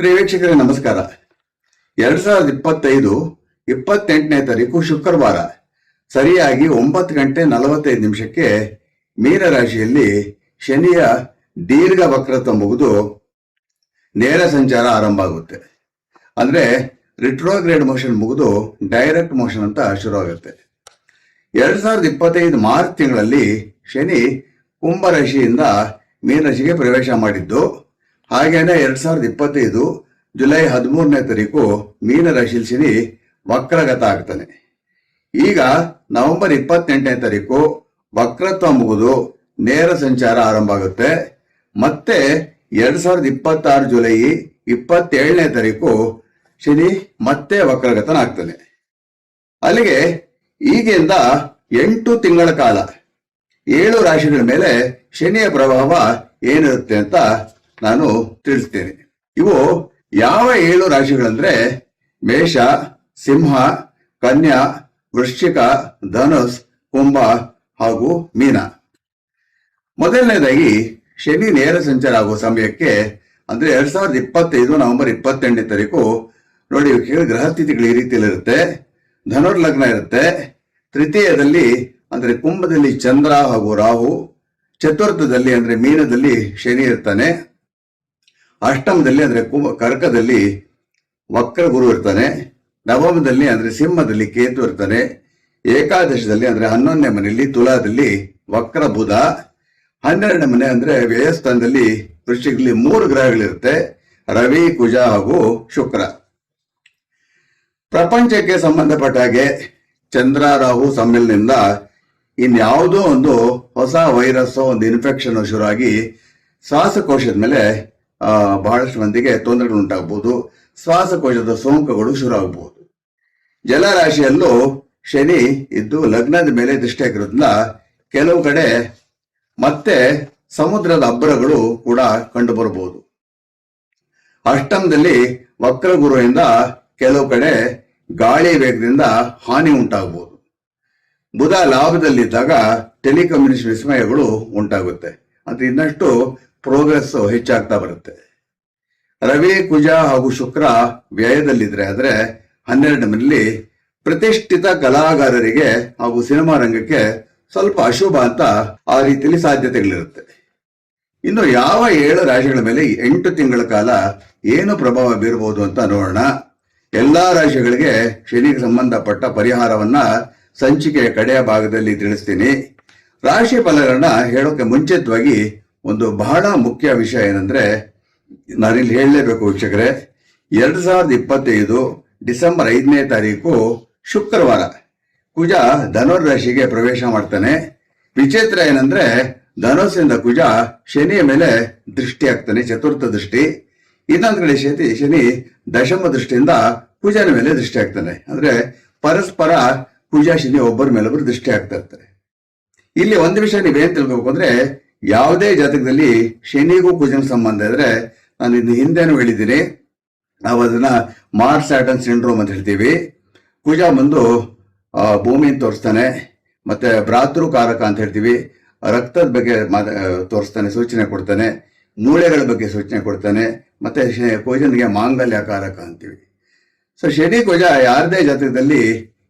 ಪ್ರಿಯ ನಮಸ್ಕಾರ. ಎರಡ್ ಸಾವಿರದ ಇಪ್ಪತ್ತೈದು, ಇಪ್ಪತ್ತೆಂಟನೇ ತಾರೀಕು ಶುಕ್ರವಾರ. ಸರಿಯಾಗಿ ಒಂಬತ್ತು ಗಂಟೆ ನಲವತ್ತೈದು ನಿಮಿಷಕ್ಕೆ ಮೀನರಾಶಿಯಲ್ಲಿ ಶನಿಯ ದೀರ್ಘ ವಕ್ರತ ಮುಗಿದು ನೇರ ಸಂಚಾರ ಆರಂಭ ಆಗುತ್ತೆ. ಅಂದ್ರೆ ರಿಟ್ರೋಗ್ರೇಡ್ ಮೋಷನ್ ಮುಗಿದು ಡೈರೆಕ್ಟ್ ಮೋಷನ್ ಅಂತ ಶುರುವಾಗುತ್ತೆ. ಎರಡ್ ಸಾವಿರದ ಇಪ್ಪತ್ತೈದು ಮಾರ್ಚ್ ತಿಂಗಳಲ್ಲಿ ಶನಿ ಕುಂಭ ರಾಶಿಯಿಂದ ಮೀನರಾಶಿಗೆ ಪ್ರವೇಶ ಮಾಡಿದ್ದು ಹಾಗೇನೆ ಎರಡ್ ಸಾವಿರದ ಇಪ್ಪತ್ತೈದು ಜುಲೈ ಹದಿಮೂರನೇ ತಾರೀಕು ಮೀನರಾಶಿಲ್ ಶನಿ ವಕ್ರಗತ ಆಗ್ತಾನೆ. ಈಗ ನವೆಂಬರ್ ಇಪ್ಪತ್ತೆಂಟನೇ ತಾರೀಕು ವಕ್ರತ್ವ ಮುಗಿದು ನೇರ ಸಂಚಾರ ಆರಂಭ ಆಗುತ್ತೆ. ಮತ್ತೆ ಎರಡ್ ಸಾವಿರದ ಇಪ್ಪತ್ತಾರು ಜುಲೈ ಇಪ್ಪತ್ತೇಳನೇ ತಾರೀಕು ಶನಿ ಮತ್ತೆ ವಕ್ರಗತನ ಆಗ್ತಾನೆ. ಅಲ್ಲಿಗೆ ಈಗಿಂದ ಎಂಟು ತಿಂಗಳ ಕಾಲ ಏಳು ರಾಶಿಗಳ ಮೇಲೆ ಶನಿಯ ಪ್ರಭಾವ ಏನಿರುತ್ತೆ ಅಂತ ನಾನು ತಿಳಿಸ್ತೇನೆ. ಇವು ಯಾವ ಏಳು ರಾಶಿಗಳಂದ್ರೆ ಮೇಷ, ಸಿಂಹ, ಕನ್ಯಾ, ವೃಶ್ಚಿಕ, ಧನುಸ್, ಕುಂಭ ಹಾಗೂ ಮೀನ. ಮೊದಲನೇದಾಗಿ ಶನಿ ನೇರ ಸಂಚಾರ ಆಗುವ ಸಮಯಕ್ಕೆ ಅಂದ್ರೆ ಎರಡ್ ಸಾವಿರದ ಇಪ್ಪತ್ತೈದು ನವೆಂಬರ್ ಇಪ್ಪತ್ತೆಂಟನೇ ತಾರೀಕು ನೋಡಿ ಗ್ರಹ ಸ್ಥಿತಿಗಳು ಈ ರೀತಿಯಲ್ಲಿರುತ್ತೆ ಧನುರ್ಲಗ್ನ ಇರುತ್ತೆ. ತೃತೀಯದಲ್ಲಿ ಅಂದ್ರೆ ಕುಂಭದಲ್ಲಿ ಚಂದ್ರ ಹಾಗೂ ರಾಹು, ಚತುರ್ಥದಲ್ಲಿ ಅಂದ್ರೆ ಮೀನದಲ್ಲಿ ಶನಿ ಇರ್ತಾನೆ. ಅಷ್ಟಮದಲ್ಲಿ ಅಂದ್ರೆ ಕುಂಭ, ಕರ್ಕದಲ್ಲಿ ವಕ್ರ ಗುರು ಇರ್ತಾನೆ. ನವಮದಲ್ಲಿ ಅಂದ್ರೆ ಸಿಂಹದಲ್ಲಿ ಕೇತು ಇರ್ತಾನೆ. ಏಕಾದಶದಲ್ಲಿ ಅಂದ್ರೆ ಹನ್ನೊಂದನೇ ಮನೆಯಲ್ಲಿ ತುಲಾದಲ್ಲಿ ವಕ್ರ ಬುಧ. ಹನ್ನೆರಡನೇ ಮನೆ ಅಂದ್ರೆ ವ್ಯಯಸ್ಥಾನದಲ್ಲಿ ವೃಶ್ಚಿಕದಲ್ಲಿ ಮೂರು ಗ್ರಹಗಳಿರುತ್ತೆ. ರವಿ, ಕುಜ ಹಾಗೂ ಶುಕ್ರ. ಪ್ರಪಂಚಕ್ಕೆ ಸಂಬಂಧಪಟ್ಟ ಹಾಗೆ ಚಂದ್ರ, ರಾಹು ಸಮ್ಮಿಲನದಿಂದ ಇನ್ಯಾವುದೋ ಒಂದು ಹೊಸ ವೈರಸ್ ಒಂದು ಇನ್ಫೆಕ್ಷನ್ ಶುರುವಾಗಿ ಶ್ವಾಸಕೋಶದ ಮೇಲೆ ಬಹಳಷ್ಟು ಮಂದಿಗೆ ತೊಂದರೆಗಳು ಉಂಟಾಗಬಹುದು ಶ್ವಾಸಕೋಶದ ಸೋಂಕುಗಳು ಶುರು ಆಗಬಹುದು ಜಲರಾಶಿಯಲ್ಲೂ ಶನಿ ಇದ್ದು ಲಗ್ನದ ಮೇಲೆ ದೃಷ್ಟಿ ಆಗಿರೋದ್ರಿಂದ ಕೆಲವು ಕಡೆ ಮತ್ತೆ ಸಮುದ್ರದ ಅಬ್ಬರಗಳು ಕೂಡ ಕಂಡು ಬರಬಹುದು ಅಷ್ಟಮದಲ್ಲಿ ವಕ್ರ ಗುರುವಿಂದ ಕೆಲವು ಕಡೆ ಗಾಳಿ ವೇಗದಿಂದ ಹಾನಿ ಉಂಟಾಗಬಹುದು ಬುಧ ಲಾಭದಲ್ಲಿದ್ದಾಗ ಟೆಲಿಕಮ್ಯುನಿಕೇಶನ್ ವಿಸ್ಮಯಗಳು ಉಂಟಾಗುತ್ತೆ. ಅಂತ ಇನ್ನಷ್ಟು ಪ್ರೋಗ್ರೆಸ್ ಹೆಚ್ಚಾಗ್ತಾ ಬರುತ್ತೆ. ರವಿ, ಕುಜ ಹಾಗೂ ಶುಕ್ರ ವ್ಯಯದಲ್ಲಿದ್ರೆ ಆದ್ರೆ ಹನ್ನೆರಡರಲ್ಲಿ ಪ್ರತಿಷ್ಠಿತ ಕಲಾಗಾರರಿಗೆ ಹಾಗೂ ಸಿನಿಮಾ ರಂಗಕ್ಕೆ ಸ್ವಲ್ಪ ಅಶುಭ ಅಂತ ಆ ರೀತಿಯಲ್ಲಿ ಸಾಧ್ಯತೆಗಳಿರುತ್ತೆ. ಇನ್ನು ಯಾವ ಏಳು ರಾಶಿಗಳ ಮೇಲೆ ಎಂಟು ತಿಂಗಳ ಕಾಲ ಏನು ಪ್ರಭಾವ ಬೀರಬಹುದು ಅಂತ ನೋಡೋಣ. ಎಲ್ಲಾ ರಾಶಿಗಳಿಗೆ ಶನಿಗೆ ಸಂಬಂಧಪಟ್ಟ ಪರಿಹಾರವನ್ನ ಸಂಚಿಕೆಯ ಕಡೆಯ ಭಾಗದಲ್ಲಿ ತಿಳಿಸ್ತೀನಿ. ರಾಶಿ ಫಲಗಳನ್ನ ಹೇಳೋಕೆ ಮುಂಚಿತವಾಗಿ ಒಂದು ಬಹಳ ಮುಖ್ಯ ವಿಷಯ ಏನಂದ್ರೆ ನಾನಿಲ್ಲಿ ಹೇಳಲೇಬೇಕು ವೀಕ್ಷಕರೇ, ಎರಡ್ ಸಾವಿರದ ಇಪ್ಪತ್ತೈದು ಡಿಸೆಂಬರ್ ಐದನೇ ತಾರೀಕು ಶುಕ್ರವಾರ ಕುಜ ಧನುರ್ ರಾಶಿಗೆ ಪ್ರವೇಶ ಮಾಡ್ತಾನೆ. ವಿಚಿತ್ರ ಏನಂದ್ರೆ ಧನುಸ್ಸಿಂದ ಕುಜ ಶನಿಯ ಮೇಲೆ ದೃಷ್ಟಿ ಆಗ್ತಾನೆ ಚತುರ್ಥ ದೃಷ್ಟಿ. ಇನ್ನೊಂದು ಕಡೆ ಶನಿ ಶನಿ ದಶಮ ದೃಷ್ಟಿಯಿಂದ ಕುಜನ ಮೇಲೆ ದೃಷ್ಟಿ ಆಗ್ತಾನೆ ಅಂದ್ರೆ ಪರಸ್ಪರ ಕುಜ, ಶನಿ ಒಬ್ಬರ ಮೇಲೊಬ್ಬರು ದೃಷ್ಟಿ ಆಗ್ತಾ ಇರ್ತಾರೆ. ಇಲ್ಲಿ ಒಂದು ವಿಷಯ ನೀವೇನ್ ತಿಳ್ಕೋಬೇಕು ಅಂದ್ರೆ ಯಾವುದೇ ಜಾತಕದಲ್ಲಿ ಶನಿಗೂ ಕುಜನ ಸಂಬಂಧ ಇದ್ರೆ ನಾನು ಇನ್ನು ಹಿಂದೆನೂ ಹೇಳಿದ್ದೀನಿ. ನಾವು ಅದನ್ನ ಮಾರ್ಸ್ ಸ್ಯಾಟನ್ ಸಿಂಡ್ರೋಮ್ ಅಂತ ಹೇಳ್ತೀವಿ. ಕುಜ ಬಂದು ಭೂಮಿಯನ್ನು ತೋರಿಸ್ತಾನೆ, ಮತ್ತೆ ಭ್ರಾತೃಕಾರಕ ಅಂತ ಹೇಳ್ತೀವಿ. ರಕ್ತದ ಬಗ್ಗೆ ತೋರಿಸ್ತಾನೆ, ಸೂಚನೆ ಕೊಡ್ತಾನೆ. ಮೂಳೆಗಳ ಬಗ್ಗೆ ಸೂಚನೆ ಕೊಡ್ತಾನೆ. ಮತ್ತೆ ಕುಜನ್ಗೆ ಮಾಂಗಲ್ಯ ಕಾರಕ ಅಂತೀವಿ. ಸೊ ಶನಿ, ಕುಜ ಯಾರದೇ ಜಾತಕದಲ್ಲಿ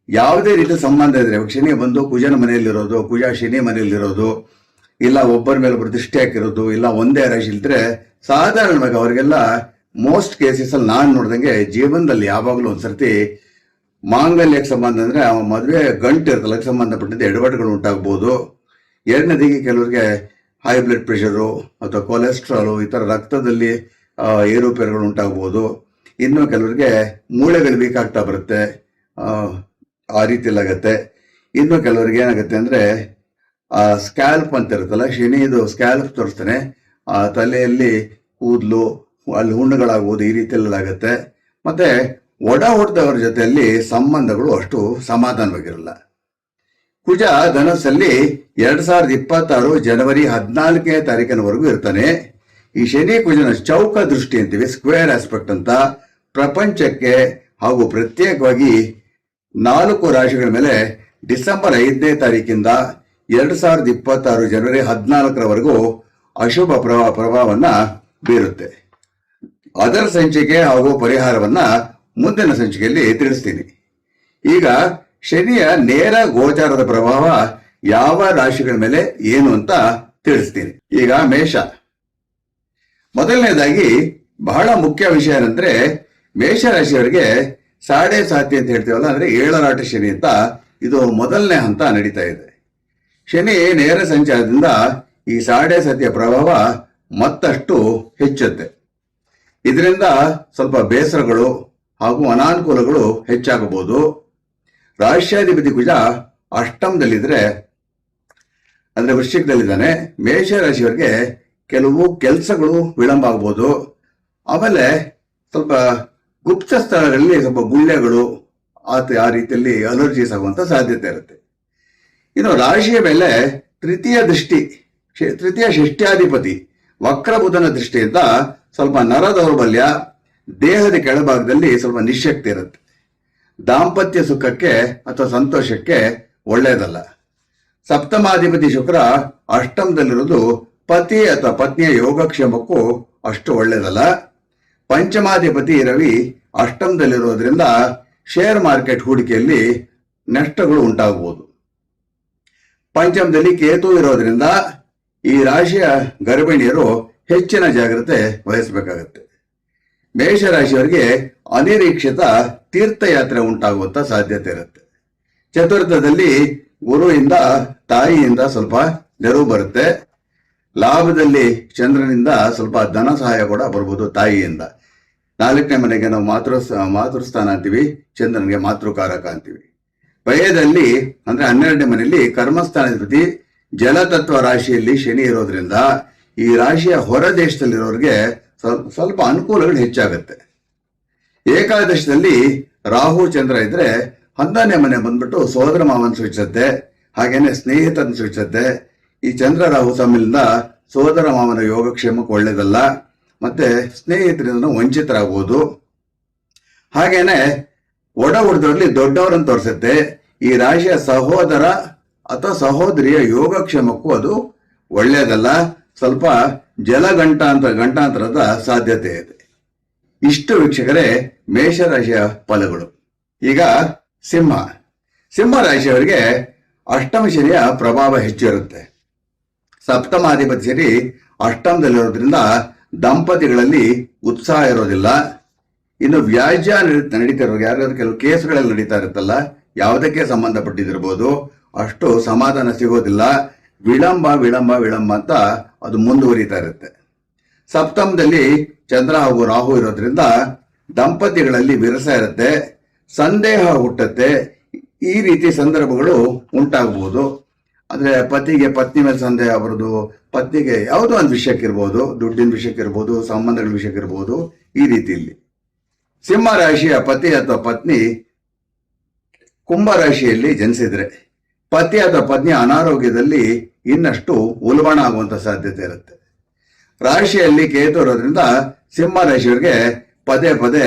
ಯಾವುದೇ ರೀತಿ ಸಂಬಂಧ ಇದ್ರೆ, ಶನಿ ಬಂದು ಕುಜನ ಮನೆಯಲ್ಲಿರೋದು, ಕುಜ ಶನಿ ಮನೆಯಲ್ಲಿರೋದು ಇಲ್ಲ ಒಬ್ಬರ ಮೇಲೆ ಒಬ್ಬರು ದೃಷ್ಟಿ ಹಾಕಿರೋದು, ಇಲ್ಲ ಒಂದೇ ರಾಶಿ ಇಲ್ದ್ರೆ ಸಾಧಾರಣವಾಗಿ ಅವರಿಗೆಲ್ಲ ಮೋಸ್ಟ್ ಕೇಸಸ್ ಅಲ್ಲಿ ನಾನು ನೋಡ್ದಂಗೆ ಜೀವನದಲ್ಲಿ ಯಾವಾಗಲೂ ಒಂದ್ಸರ್ತಿ ಮಾಂಗಲ್ಯಕ್ಕೆ ಸಂಬಂಧ ಅಂದ್ರೆ ಅವ ಮದುವೆ ಗಂಟು ಇರ್ತಲ್ಲ ಸಂಬಂಧಪಟ್ಟಂತೆ ಎಡವಟ್ಟುಗಳು ಉಂಟಾಗ್ಬೋದು. ಎರಡನೇದಿಗೆ ಕೆಲವರಿಗೆ ಹೈ ಬ್ಲಡ್ ಪ್ರೆಷರು ಅಥವಾ ಕೊಲೆಸ್ಟ್ರಾಲು ಈ ಥರ ರಕ್ತದಲ್ಲಿ ಏರುಪೇರುಗಳು ಉಂಟಾಗ್ಬೋದು. ಇನ್ನು ಕೆಲವರಿಗೆ ಮೂಳೆಗಳು ವೀಕ್ ಬರುತ್ತೆ, ಆ ರೀತಿಯಲ್ಲಾಗತ್ತೆ ಇನ್ನು ಕೆಲವರಿಗೆ ಏನಾಗುತ್ತೆ ಅಂದ್ರೆ ಆ ಸ್ಕ್ಯಾಲ್ಪ್ ಅಂತ ಇರುತ್ತಲ್ಲ ಶನಿದು ಸ್ಕ್ಯಾಲ್ಪ್ ತೋರಿಸ್ತಾನೆ. ಆ ತಲೆಯಲ್ಲಿ ಕೂದಲು, ಅಲ್ಲಿ ಹುಣ್ಣುಗಳಾಗುವುದು ಈ ರೀತಿಯಲ್ಲಿ ಆಗುತ್ತೆ. ಮತ್ತೆ ಒಡ ಹುಟ್ಟಿದವರ ಜೊತೆಯಲ್ಲಿ ಸಂಬಂಧಗಳು ಅಷ್ಟು ಸಮಾಧಾನವಾಗಿರಲ್ಲ. ಕುಜ ಧನಸ್ಸಲ್ಲಿ ಎರಡ್ ಸಾವಿರದ ಇಪ್ಪತ್ತಾರು ಜನವರಿ ಹದಿನಾಲ್ಕನೇ ತಾರೀಕಿನವರೆಗೂ ಇರ್ತಾನೆ. ಈ ಶನಿ ಕುಜನ ಚೌಕ ದೃಷ್ಟಿ ಅಂತೀವಿ ಸ್ಕ್ವೇರ್ ಆಸ್ಪೆಕ್ಟ್ ಅಂತ. ಪ್ರಪಂಚಕ್ಕೆ ಹಾಗೂ ಪ್ರತ್ಯೇಕವಾಗಿ ನಾಲ್ಕು ರಾಶಿಗಳ ಮೇಲೆ ಡಿಸೆಂಬರ್ ಐದನೇ ತಾರೀಕಿಂದ ಎರಡ್ ಸಾವಿರದ ಇಪ್ಪತ್ತಾರು ಜನವರಿ ಹದಿನಾಲ್ಕರವರೆಗೂ ಅಶುಭ ಪ್ರಭಾವ ಪ್ರಭಾವವನ್ನ ಬೀರುತ್ತೆ. ಅದರ ಸಂಚಿಕೆ ಹಾಗೂ ಪರಿಹಾರವನ್ನ ಮುಂದಿನ ಸಂಚಿಕೆಯಲ್ಲಿ ತಿಳಿಸ್ತೀನಿ. ಈಗ ಶನಿಯ ನೇರ ಗೋಚಾರದ ಪ್ರಭಾವ ಯಾವ ರಾಶಿಗಳ ಮೇಲೆ ಏನು ಅಂತ ತಿಳಿಸ್ತೀನಿ. ಈಗ ಮೇಷ. ಮೊದಲನೇದಾಗಿ ಬಹಳ ಮುಖ್ಯ ವಿಷಯ ಏನಂದ್ರೆ ಮೇಷ ರಾಶಿಯವರಿಗೆ ಸಾಡೆ ಸಾತಿ ಅಂತ ಹೇಳ್ತೀವಲ್ಲ, ಅಂದ್ರೆ ಏಳರಾಟ ಶನಿ ಅಂತ ಇದು ಮೊದಲನೇ ಹಂತ ನಡೀತಾ ಇದೆ. ಶನಿ ನೇರ ಸಂಚಾರದಿಂದ ಈ ಸಾಡೆ ಸತಿಯ ಪ್ರಭಾವ ಮತ್ತಷ್ಟು ಹೆಚ್ಚುತ್ತೆ. ಇದರಿಂದ ಸ್ವಲ್ಪ ಬೇಸರಗಳು ಹಾಗೂ ಅನಾನುಕೂಲಗಳು ಹೆಚ್ಚಾಗಬಹುದು. ರಾಷ್ಟ್ರಾಧಿಪತಿ ಕುಜ ಅಷ್ಟಮದಲ್ಲಿದ್ರೆ, ಅಂದ್ರೆ ವೃಶ್ಚಿಕದಲ್ಲಿದ್ದಾನೆ ಮೇಷ ರಾಶಿಯವರಿಗೆ ಕೆಲವು ಕೆಲಸಗಳು ವಿಳಂಬ ಆಗ್ಬೋದು. ಆಮೇಲೆ ಸ್ವಲ್ಪ ಗುಪ್ತ ಸ್ಥಳಗಳಲ್ಲಿ ಸ್ವಲ್ಪ ಗುಳ್ಳೆಗಳು ಆ ರೀತಿಯಲ್ಲಿ ಅಲರ್ಜೀಸ್ ಆಗುವಂತ ಸಾಧ್ಯತೆ ಇರುತ್ತೆ. ಇನ್ನು ರಾಶಿಯ ಮೇಲೆ ತೃತೀಯ ದೃಷ್ಟಿ ತೃತೀಯ ಷಷ್ಟ್ಯಾಧಿಪತಿ ವಕ್ರ ಬುಧನ ದೃಷ್ಟಿಯಿಂದ ಸ್ವಲ್ಪ ನರ ದೌರ್ಬಲ್ಯ, ದೇಹದ ಕೆಳಭಾಗದಲ್ಲಿ ಸ್ವಲ್ಪ ನಿಶಕ್ತಿ ಇರುತ್ತೆ. ದಾಂಪತ್ಯ ಸುಖಕ್ಕೆ ಅಥವಾ ಸಂತೋಷಕ್ಕೆ ಒಳ್ಳೆಯದಲ್ಲ. ಸಪ್ತಮಾಧಿಪತಿ ಶುಕ್ರ ಅಷ್ಟಮದಲ್ಲಿರೋದು ಪತಿ ಅಥವಾ ಪತ್ನಿಯ ಯೋಗಕ್ಷೇಮಕ್ಕೂ ಅಷ್ಟು ಒಳ್ಳೆಯದಲ್ಲ. ಪಂಚಮಾಧಿಪತಿ ರವಿ ಅಷ್ಟಮದಲ್ಲಿರೋದ್ರಿಂದ ಶೇರ್ ಮಾರ್ಕೆಟ್ ಹೂಡಿಕೆಯಲ್ಲಿ ನಷ್ಟಗಳು ಉಂಟಾಗಬಹುದು. ಪಂಚಮದಲ್ಲಿ ಕೇತು ಇರೋದ್ರಿಂದ ಈ ರಾಶಿಯ ಗರ್ಭಿಣಿಯರು ಹೆಚ್ಚಿನ ಜಾಗ್ರತೆ ವಹಿಸಬೇಕಾಗತ್ತೆ. ಮೇಷರಾಶಿಯವರಿಗೆ ಅನಿರೀಕ್ಷಿತ ತೀರ್ಥಯಾತ್ರೆ ಉಂಟಾಗುವಂತ ಸಾಧ್ಯತೆ ಇರುತ್ತೆ. ಚತುರ್ಥದಲ್ಲಿ ಗುರುವಿಂದ, ತಾಯಿಯಿಂದ ಸ್ವಲ್ಪ ನೆರವು ಬರುತ್ತೆ. ಲಾಭದಲ್ಲಿ ಚಂದ್ರನಿಂದ ಸ್ವಲ್ಪ ಧನ ಸಹಾಯ ಕೂಡ ಬರ್ಬೋದು ತಾಯಿಯಿಂದ. ನಾಲ್ಕನೇ ಮನೆಗೆ ನಾವು ಮಾತೃ ಮಾತೃಸ್ಥಾನ ಅಂತೀವಿ, ಚಂದ್ರನಿಗೆ ಮಾತೃಕಾರಕ ಅಂತೀವಿ. ಭಯದಲ್ಲಿ ಅಂದ್ರೆ ಹನ್ನೆರಡನೇ ಮನೆಯಲ್ಲಿ ಕರ್ಮಸ್ಥಾನಾಧಿಪತಿ ಜಲತತ್ವ ರಾಶಿಯಲ್ಲಿ ಶನಿ ಇರೋದ್ರಿಂದ ಈ ರಾಶಿಯ ಹೊರ ದೇಶದಲ್ಲಿರೋರಿಗೆ ಸ್ವಲ್ಪ ಅನುಕೂಲಗಳು ಹೆಚ್ಚಾಗುತ್ತೆ. ಏಕಾದಶದಲ್ಲಿ ರಾಹು ಚಂದ್ರ ಇದ್ರೆ ಹನ್ನೊಂದನೇ ಮನೆ ಬಂದ್ಬಿಟ್ಟು ಸೋದರ ಮಾವನ್ ಸೂಚಿಸುತ್ತೆ ಹಾಗೇನೆ ಸ್ನೇಹಿತರನ್ನು ಸೂಚಿಸುತ್ತೆ ಈ ಚಂದ್ರ ರಾಹು ಸಮ್ಮಿಲಿಂದ ಸೋದರ ಮಾವನ ಯೋಗಕ್ಷೇಮಕ್ಕೆ ಒಳ್ಳೇದಲ್ಲ, ಮತ್ತೆ ಸ್ನೇಹಿತರಿಂದ ವಂಚಿತರಾಗ್ಬೋದು. ಹಾಗೇನೆ ಒಡ ಹುಡ್ದವ್ರಲ್ಲಿ ದೊಡ್ಡವರನ್ನು ತೋರಿಸುತ್ತೆ. ಈ ರಾಶಿಯ ಸಹೋದರ ಅಥವಾ ಸಹೋದರಿಯ ಯೋಗಕ್ಷೇಮಕ್ಕೂ ಅದು ಒಳ್ಳೆಯದಲ್ಲ. ಸ್ವಲ್ಪ ಜಲಗಂಟಾಂತರ ಗಂಟಾಂತರದ ಸಾಧ್ಯತೆ ಇದೆ. ಇಷ್ಟು ವೀಕ್ಷಕರೇ ಮೇಷರಾಶಿಯ ಫಲಗಳು. ಈಗ ಸಿಂಹ. ಸಿಂಹ ರಾಶಿಯವರಿಗೆ ಅಷ್ಟಮ ಶನಿಯ ಪ್ರಭಾವ ಹೆಚ್ಚು ಇರುತ್ತೆ. ಸಪ್ತಮಾಧಿಪತಿ ಶನಿ ಅಷ್ಟಮದಲ್ಲಿರೋದ್ರಿಂದ ದಂಪತಿಗಳಲ್ಲಿ ಉತ್ಸಾಹ ಇರೋದಿಲ್ಲ. ಇನ್ನು ವ್ಯಾಜ್ಯ ನಡೀತಾ ಇರೋ ಯಾರಾದ್ರೂ ಕೆಲವು ಕೇಸ್ಗಳಲ್ಲಿ ನಡೀತಾ ಇರುತ್ತಲ್ಲ, ಯಾವುದಕ್ಕೆ ಸಂಬಂಧಪಟ್ಟಿದ್ದಿರ್ಬೋದು ಅಷ್ಟು ಸಮಾಧಾನ ಸಿಗೋದಿಲ್ಲ. ವಿಳಂಬ ವಿಳಂಬ ವಿಳಂಬ ಅಂತ ಅದು ಮುಂದುವರಿತಾ ಇರುತ್ತೆ. ಸಪ್ತಮದಲ್ಲಿ ಚಂದ್ರ ಹಾಗೂ ರಾಹು ಇರೋದ್ರಿಂದ ದಂಪತಿಗಳಲ್ಲಿ ವಿರಸ ಇರುತ್ತೆ, ಸಂದೇಹ ಹುಟ್ಟುತ್ತೆ. ಈ ರೀತಿ ಸಂದರ್ಭಗಳು ಉಂಟಾಗಬಹುದು. ಅಂದ್ರೆ ಪತಿಗೆ ಪತ್ನಿ ಮೇಲೆ ಸಂದೇಹ ಬರೋದು ಪತ್ನಿಗೆ ಯಾವುದೋ ಒಂದು ವಿಷಯಕ್ಕಿರ್ಬೋದು, ದುಡ್ಡಿನ ವಿಷಯಕ್ಕಿರ್ಬೋದು, ಸಂಬಂಧಗಳ ವಿಷಯಕ್ಕಿರ್ಬೋದು, ಈ ರೀತಿಯಲ್ಲಿ. ಸಿಂಹ ರಾಶಿಯ ಪತಿ ಅಥವಾ ಪತ್ನಿ ಕುಂಭ ರಾಶಿಯಲ್ಲಿ ಜನಿಸಿದ್ರೆ, ಪತಿ ಅಥವಾ ಪತ್ನಿ ಅನಾರೋಗ್ಯದಲ್ಲಿ ಇನ್ನಷ್ಟು ಉಲ್ಬಣ ಆಗುವಂತ ಸಾಧ್ಯತೆ ಇರುತ್ತೆ. ರಾಶಿಯಲ್ಲಿ ಕೇತು ಇರೋದ್ರಿಂದ ಸಿಂಹ ರಾಶಿಯವರಿಗೆ ಪದೇ ಪದೇ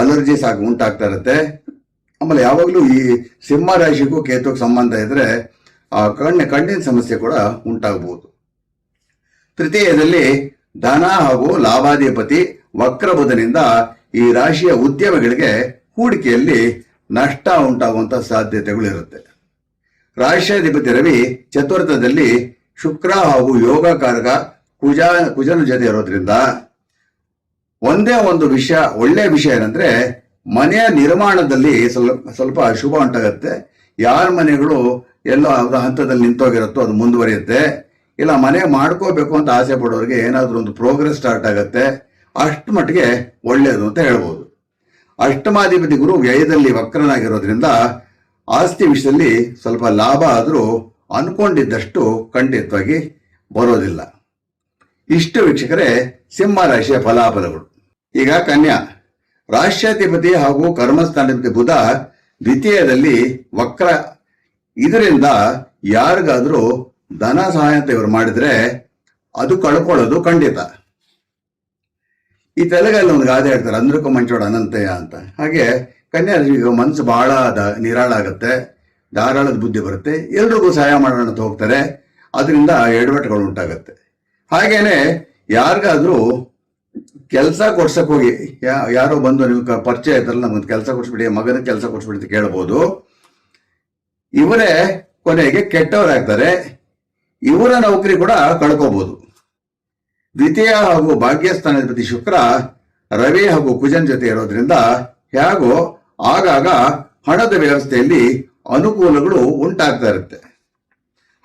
ಅಲರ್ಜಿ ಆಗಿ, ಉಂಟಾಗ್ತಾ ಇರುತ್ತೆ. ಆಮೇಲೆ ಯಾವಾಗಲೂ ಈ ಸಿಂಹ ರಾಶಿಗೂ ಕೇತುಗೆ ಸಂಬಂಧ ಇದ್ರೆ ಆ ಕಣ್ಣ, ಕಣ್ಣಿನ ಸಮಸ್ಯೆ ಕೂಡ ಉಂಟಾಗಬಹುದು ತೃತೀಯದಲ್ಲಿ ಧನ ಹಾಗೂ ಲಾಭಾಧಿಪತಿ ವಕ್ರ ಬುಧನಿಂದ ಈ ರಾಶಿಯ ಉದ್ಯಮಗಳಿಗೆ ಹೂಡಿಕೆಯಲ್ಲಿ ನಷ್ಟ ಉಂಟಾಗುವಂತಹ ಸಾಧ್ಯತೆಗಳು ಇರುತ್ತೆ ರಾಷ್ಟ್ರಾಧಿಪತಿ ರವಿ ಚತುರ್ಥದಲ್ಲಿ ಶುಕ್ರ ಹಾಗೂ ಯೋಗಕಾರಕ ಕುಜ, ಕುಜನ ಜೊತೆ ಇರೋದ್ರಿಂದ ಒಂದೇ ಒಂದು ವಿಷಯ, ಒಳ್ಳೆ ವಿಷಯ ಏನಂದ್ರೆ ಮನೆಯ ನಿರ್ಮಾಣದಲ್ಲಿ ಸ್ವಲ್ಪ ಸ್ವಲ್ಪ ಶುಭ ಉಂಟಾಗತ್ತೆ. ಯಾರ ಮನೆಗಳು ಎಲ್ಲೋ ಹಂತದಲ್ಲಿ ನಿಂತೋಗಿರುತ್ತೋ ಅದು ಮುಂದುವರಿಯುತ್ತೆ. ಇಲ್ಲ ಮನೆ ಮಾಡ್ಕೋಬೇಕು ಅಂತ ಆಸೆ ಪಡೋರಿಗೆ ಏನಾದ್ರೂ ಒಂದು ಪ್ರೋಗ್ರೆಸ್ ಸ್ಟಾರ್ಟ್ ಆಗತ್ತೆ. ಅಷ್ಟು ಮಟ್ಟಿಗೆ ಒಳ್ಳೆಯದು ಅಂತ ಹೇಳ್ಬೋದು. ಅಷ್ಟಮಾಧಿಪತಿ ಗುರು ವ್ಯಯದಲ್ಲಿ ವಕ್ರನಾಗಿರೋದ್ರಿಂದ ಆಸ್ತಿ ವಿಷಯದಲ್ಲಿ ಸ್ವಲ್ಪ ಲಾಭ ಆದರೂ ಅನ್ಕೊಂಡಿದ್ದಷ್ಟು ಖಂಡಿತವಾಗಿ ಬರೋದಿಲ್ಲ. ಇಷ್ಟು ವೀಕ್ಷಕರೇ ಸಿಂಹ ರಾಶಿಯ ಫಲಾಫಲಗಳು. ಈಗ ಕನ್ಯಾ, ರಾಷ್ಟ್ರಾಧಿಪತಿ ಹಾಗೂ ಕರ್ಮಸ್ಥಾನಾಧಿಪತಿ ಬುಧ ದ್ವಿತೀಯದಲ್ಲಿ ವಕ್ರ. ಇದರಿಂದ ಯಾರಿಗಾದರೂ ಧನ ಸಹಾಯತೆ ಇವರು ಮಾಡಿದರೆ ಅದು ಕಳ್ಕೊಳ್ಳೋದು ಖಂಡಿತ. ಈ ತೆಲುಗಲ್ಲಿ ಒಂದು ಗಾದೆ ಹೇಳ್ತಾರೆ ಅಂದ್ರಕ್ಕೂ ಮಂಚೋಡ ಅನಂತಯ್ಯ ಅಂತ. ಹಾಗೆ ಕನ್ಯಾ ಈಗ ಮನಸ್ಸು ಬಹಳ ದ- ನಿರಾಳ ಆಗುತ್ತೆ, ಧಾರಾಳದ ಬುದ್ಧಿ ಬರುತ್ತೆ, ಎಲ್ರಿಗೂ ಸಹಾಯ ಮಾಡೋಣ ಅಂತ ಹೋಗ್ತಾರೆ, ಅದರಿಂದ ಎಡವಟ್ಟುಗಳು ಉಂಟಾಗತ್ತೆ. ಹಾಗೇನೆ ಯಾರಿಗಾದ್ರೂ ಕೆಲಸ ಕೊಡ್ಸಕ್ ಹೋಗಿ ಯಾರೋ ಬಂದು ನಿಮ್ಗೆ ಪರಿಚಯ ಇದ್ರಲ್ಲ ನಮ್ಗೆ ಕೆಲಸ ಕೊಡ್ಸ್ಬಿಡಿ ಮಗನ ಕೆಲಸ ಕೊಡ್ಸ್ಬಿಡಿ ಅಂತ ಕೇಳ್ಬೋದು, ಇವರೇ ಕೊನೆಗೆ ಕೆಟ್ಟವರಾಗ್ತಾರೆ, ಇವರ ನೌಕರಿ ಕೂಡ ಕಳ್ಕೋಬಹುದು ದ್ವಿತೀಯ ಹಾಗೂ ಭಾಗ್ಯಸ್ಥಾನಾಧಿಪತಿ ಶುಕ್ರ ರವಿ ಹಾಗೂ ಕುಜನ್ ಜೊತೆ ಇರೋದ್ರಿಂದ ಹೇಗೋ ಆಗಾಗ ಹಣದ ವ್ಯವಸ್ಥೆಯಲ್ಲಿ ಅನುಕೂಲಗಳು ಉಂಟಾಗ್ತಾ ಇರುತ್ತೆ.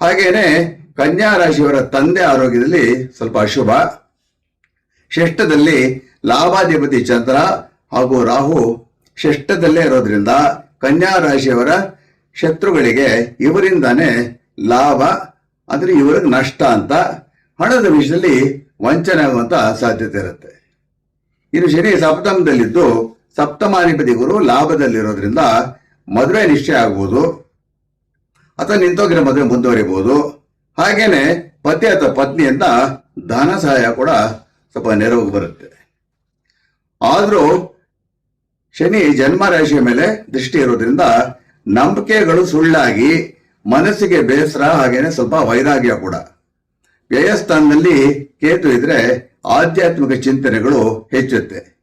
ಹಾಗೇನೆ ಕನ್ಯಾ ರಾಶಿಯವರ ತಂದೆ ಆರೋಗ್ಯದಲ್ಲಿ ಸ್ವಲ್ಪ ಅಶುಭ. ಷಷ್ಠದಲ್ಲಿ ಲಾಭಾಧಿಪತಿ ಚಂದ್ರ ಹಾಗೂ ರಾಹು ಷಷ್ಠದಲ್ಲೇ ಇರೋದ್ರಿಂದ ಕನ್ಯಾ ರಾಶಿಯವರ ಶತ್ರುಗಳಿಗೆ ಇವರಿಂದಾನೇ ಲಾಭ, ಅಂದರೆ ಇವರಿಗೆ ನಷ್ಟ ಅಂತ ಹಣದ ವಿಷಯದಲ್ಲಿ ವಂಚನೆ ಆಗುವಂತ ಸಾಧ್ಯತೆ ಇರುತ್ತೆ. ಇನ್ನು ಶನಿ ಸಪ್ತಮದಲ್ಲಿದ್ದು ಸಪ್ತಮಾಧಿಪತಿ ಗುರು ಲಾಭದಲ್ಲಿರೋದ್ರಿಂದ ಮದುವೆ ನಿಶ್ಚಯ ಆಗ್ಬೋದು. ಅಥವಾ ನಿಂತೋಗಿರೋ ಮದುವೆ ಮುಂದುವರಿಬಹುದು ಹಾಗೇನೆ ಪತಿ ಅಥವಾ ಪತ್ನಿಯಿಂದ ಧನ ಸಹಾಯ ಕೂಡ ಸ್ವಲ್ಪ ನೆರವು ಬರುತ್ತೆ. ಆದ್ರೂ ಶನಿ ಜನ್ಮ ರಾಶಿಯ ಮೇಲೆ ದೃಷ್ಟಿ ಇರೋದ್ರಿಂದ ನಂಬಿಕೆಗಳು ಸುಳ್ಳಾಗಿ ಮನಸ್ಸಿಗೆ ಬೇಸರ ಹಾಗೇನೆ ಸ್ವಲ್ಪ ವೈರಾಗ್ಯ ಕೂಡ. ವ್ಯಯಸ್ಥಾನದಲ್ಲಿ ಕೇತು ಇದ್ರೆ ಆಧ್ಯಾತ್ಮಿಕ ಚಿಂತನೆಗಳು ಹೆಚ್ಚುತ್ತೆ.